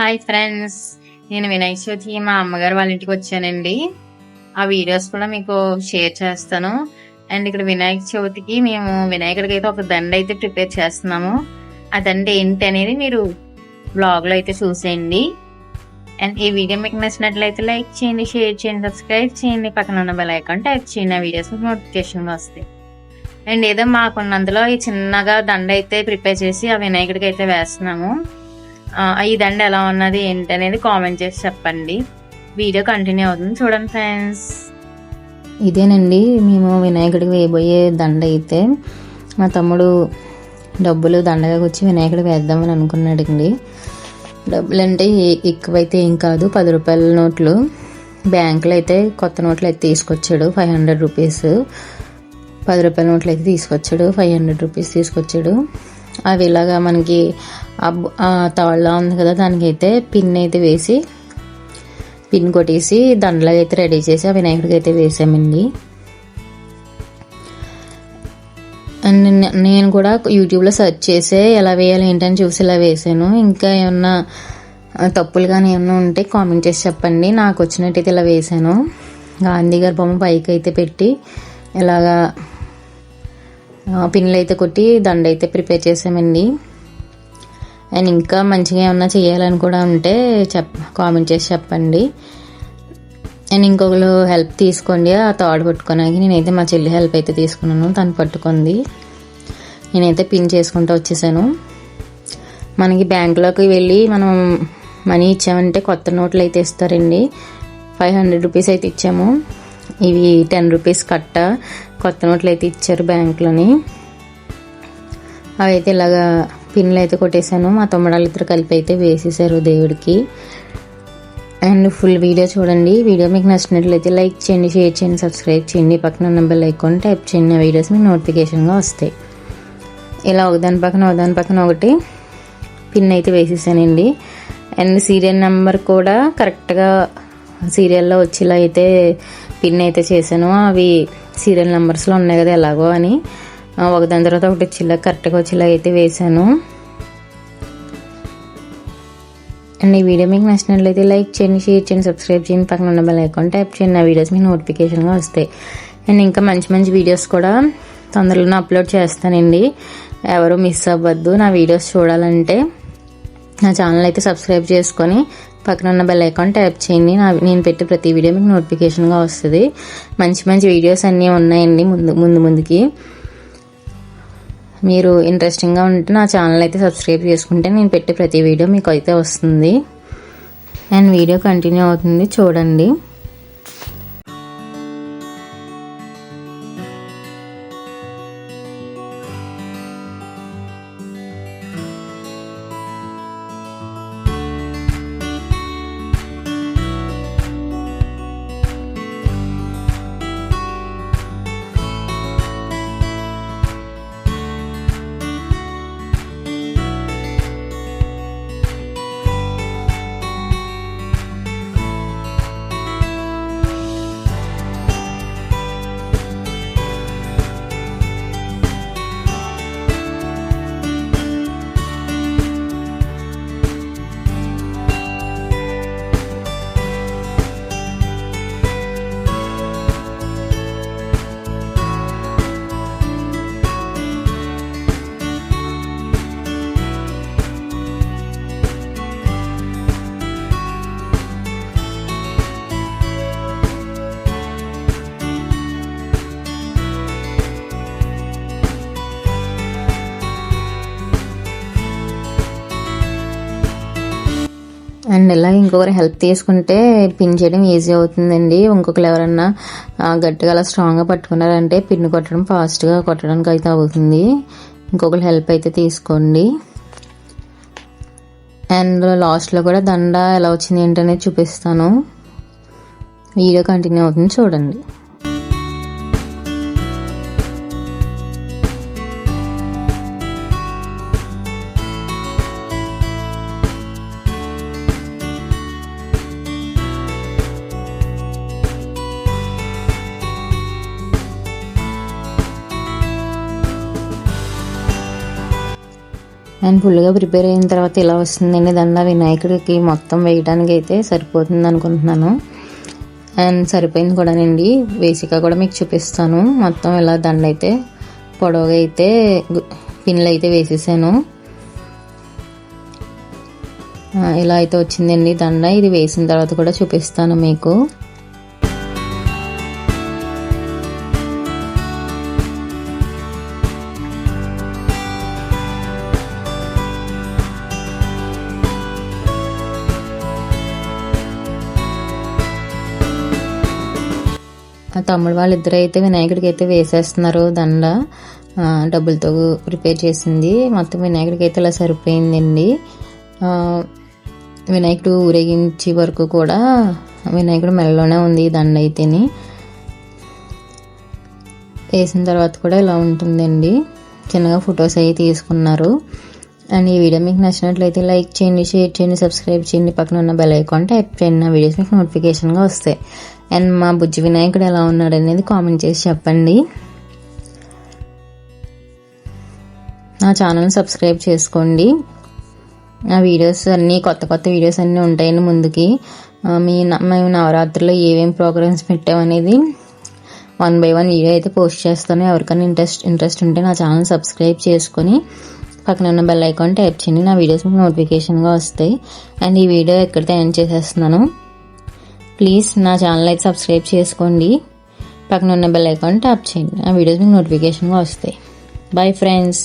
Hi friends నేను వినాయక చవితి మా అమ్మగారు వాళ్ళ ఇంటికి వచ్చానండి. ఆ వీడియోస్ కూడా మీకు షేర్ చేస్తాను. అండ్ ఇక్కడ వినాయక చవితికి మేము వినాయకుడికి అయితే ఒక దండ అయితే ప్రిపేర్ చేస్తున్నాము. ఆ దండ ఏంటి అనేది మీరు బ్లాగ్లో అయితే చూసేయండి. అండ్ ఈ వీడియో మీకు నచ్చినట్లయితే లైక్ చేయండి షేర్ చేయండి సబ్స్క్రైబ్ చేయండి. పక్కన ఉన్న బెల్ ఐకాన్ టైప్ చేయండి. ఆ వీడియోస్ నోటిఫికేషన్లు వస్తాయి. అండ్ ఏదో మాకున్నందులో ఈ చిన్నగా దండ అయితే ప్రిపేర్ చేసి ఆ వినాయకుడికి అయితే వేస్తున్నాము. ఈ దండ ఎలా ఉన్నది ఏంటి అనేది కామెంట్ చేసి చెప్పండి. వీడియో కంటిన్యూ అవుతుంది. చూడండి ఫ్రెండ్స్ ఇదేనండి. మేము వినాయకుడికి వేయబోయే దండ అయితే మా తమ్ముడు డబ్బులు దండగా వచ్చి వినాయకుడు వేద్దామని అనుకున్నాడండి. డబ్బులు అంటే ఎక్కువైతే ఏం కాదు. పది రూపాయల నోట్లు. బ్యాంకులో అయితే కొత్త నోట్లు అయితే తీసుకొచ్చాడు. ఫైవ్ హండ్రెడ్ రూపీస్ పది రూపాయల నోట్లు అయితే తీసుకొచ్చాడు. ఫైవ్ హండ్రెడ్ రూపీస్ తీసుకొచ్చాడు. అవి ఇలాగా మనకి ఆ తాళ్ళ ఉంది కదా దానికైతే పిన్ అయితే వేసి పిన్ కొట్టేసి దండలాగా అయితే రెడీ చేసి ఆ వినాయకుడికి అయితే వేసామండి. నేను కూడా యూట్యూబ్లో సెర్చ్ చేసే ఎలా వేయాలి ఏంటని చూసి ఇలా వేసాను. ఇంకా ఏమన్నా తప్పులు కానీ ఏమన్నా ఉంటే కామెంట్ చేసి చెప్పండి. నాకు వచ్చినట్టయితే ఇలా వేసాను. గాంధీ గారి బొమ్మ పైకి అయితే పెట్టి ఇలాగా పిన్నులు పిన్లు అయితే కొట్టి దండ అయితే ప్రిపేర్ చేసామండి. అండ్ ఇంకా మంచిగా ఏమన్నా చేయాలని కూడా ఉంటే చెప్ కామెంట్ చేసి చెప్పండి. అండ్ ఇంకొకరు హెల్ప్ తీసుకోండి. ఆ తాడు పట్టుకోడానికి నేనైతే మా చెల్లి హెల్ప్ అయితే తీసుకున్నాను. తను పట్టుకుంది. నేనైతే పిన్ చేసుకుంటూ వచ్చేసాను. మనకి బ్యాంకులోకి వెళ్ళి మనం మనీ ఇచ్చామంటే కొత్త నోట్లు అయితే ఇస్తారండి. ఫైవ్ హండ్రెడ్ రూపీస్ అయితే ఇచ్చాము. ఇవి టెన్ రూపీస్ కట్ట. కొత్త నోట్లు అయితే ఇచ్చారు బ్యాంకులోని. అవి అయితే ఇలాగా పిన్లు అయితే కొట్టేశాను. మా తమ్ముడు వాళ్ళిద్దరు కలిపి అయితే వేసేసారు దేవుడికి. అండ్ ఫుల్ వీడియో చూడండి. వీడియో మీకు నచ్చినట్లయితే లైక్ చేయండి షేర్ చేయండి సబ్స్క్రైబ్ చేయండి. పక్కన ఉన్న బెల్ ఐకాన్ టైప్ చేయండి. ఆ వీడియోస్ మీకు నోటిఫికేషన్గా వస్తాయి. ఇలా ఒకదాని పక్కన ఒకదాని పక్కన ఒకటి పిన్ అయితే వేసేసానండి. అండ్ సీరియల్ నెంబర్ కూడా కరెక్ట్గా సీరియల్లో వచ్చేలా అయితే పిన్ అయితే చేశాను. అవి సీరియల్ నెంబర్స్లో ఉన్నాయి కదా ఎలాగో అని. ఒక ఒకదాని తర్వాత ఒకటి వచ్చేలా కరెక్ట్గా వచ్చేలా అయితే వేశాను. అండ్ ఈ వీడియో మీకు నచ్చినట్లయితే లైక్ చేయండి షేర్ చేయండి సబ్స్క్రైబ్ చేయండి. పక్కన ఉన్న బెల్ ఐకాన్ టైప్ చేయండి. నా వీడియోస్ మీకు నోటిఫికేషన్గా వస్తాయి. అండ్ ఇంకా మంచి మంచి వీడియోస్ కూడా తొందరలోనే అప్లోడ్ చేస్తానండి. ఎవరు మిస్ అవ్వద్దు. నా వీడియోస్ చూడాలంటే నా ఛానల్ అయితే సబ్స్క్రైబ్ చేసుకొని పక్కన ఉన్న బెల్ ఐకాన్ ట్యాప్ చేయండి. నా నేను పెట్టే ప్రతి వీడియో మీకు నోటిఫికేషన్గా వస్తుంది. మంచి మంచి వీడియోస్ అన్నీ ఉన్నాయండి ముందు ముందు ముందుకి. మీరు ఇంట్రెస్టింగ్గా ఉంటే నా ఛానల్ అయితే సబ్స్క్రైబ్ చేసుకుంటే నేను పెట్టే ప్రతి వీడియో మీకు అయితే వస్తుంది. అండ్ వీడియో కంటిన్యూ అవుతుంది. చూడండి. అండ్ ఇలా ఇంకొకరు హెల్ప్ తీసుకుంటే పిన్ చేయడం ఈజీ అవుతుందండి. ఇంకొకరు ఎవరన్నా గట్టిగా అలా స్ట్రాంగ్గా పట్టుకున్నారంటే పిన్ కొట్టడం ఫాస్ట్గా కొట్టడానికి అయితే అవుతుంది. ఇంకొకరు హెల్ప్ అయితే తీసుకోండి. అండ్ లాస్ట్లో కూడా దండ ఎలా వచ్చింది ఏంటనేది చూపిస్తాను. వీడియో కంటిన్యూ అవుతుంది చూడండి. అండ్ ఫుల్గా ప్రిపేర్ అయిన తర్వాత ఇలా వస్తుందండి. దండ వినాయకుడికి మొత్తం వేయడానికి అయితే సరిపోతుంది అనుకుంటున్నాను. అండ్ సరిపోయింది కూడానండి వేసిక కూడా మీకు చూపిస్తాను. మొత్తం ఇలా దండ అయితే పొడవుగా అయితే పిన్లు అయితే వేసేసాను. ఇలా అయితే వచ్చిందండి దండ. ఇది వేసిన తర్వాత కూడా చూపిస్తాను మీకు. తమ్ముడు వాళ్ళిద్దరు అయితే వినాయకుడికి అయితే వేసేస్తున్నారు దండ డబ్బులతో ప్రిపేర్ చేసింది. మొత్తం వినాయకుడికి అయితే ఇలా సరిపోయిందండి. వినాయకుడు ఊరేగించే వరకు కూడా వినాయకుడు మెల్లలోనే ఉంది ఈ దండ అయితేని. వేసిన తర్వాత కూడా ఇలా ఉంటుందండి. చిన్నగా ఫొటోస్ అవి తీసుకున్నారు. అండ్ ఈ వీడియో మీకు నచ్చినట్లయితే లైక్ చేయండి షేర్ చేయండి సబ్స్క్రైబ్ చేయండి. పక్కన ఉన్న బెల్ ఐకాన్ టైప్ చేయండి. నా వీడియోస్ మీకు నోటిఫికేషన్గా వస్తాయి. అండ్ మా బుజ్జి వినాయకుడు ఎలా ఉన్నాడు అనేది కామెంట్ చేసి చెప్పండి. నా ఛానల్ని సబ్స్క్రైబ్ చేసుకోండి. ఆ వీడియోస్ అన్నీ కొత్త కొత్త వీడియోస్ అన్నీ ఉంటాయండి ముందుకి. మీ మేము నవరాత్రిలో ఏమేమి ప్రోగ్రామ్స్ పెట్టామనేది వన్ బై వన్ వీడియో అయితే పోస్ట్ చేస్తాను. ఎవరికైనా ఇంట్రెస్ట్ ఇంట్రెస్ట్ ఉంటే నా ఛానల్ సబ్స్క్రైబ్ చేసుకొని పక్కన ఉన్న బెల్ ఐకాన్ టైప్ చేయండి. నా వీడియోస్ మీకు నోటిఫికేషన్గా వస్తాయి. అండ్ ఈ వీడియో ఎక్కడితో ఎండ్ చేసేస్తున్నాను? ప్లీజ్ నా ఛానల్ అయితే సబ్స్క్రైబ్ చేసుకోండి. పక్కన ఉన్న బెల్ ఐకాన్ ట్యాప్ చేయండి. ఆ వీడియోస్ మీకు నోటిఫికేషన్గా వస్తాయి. Bye friends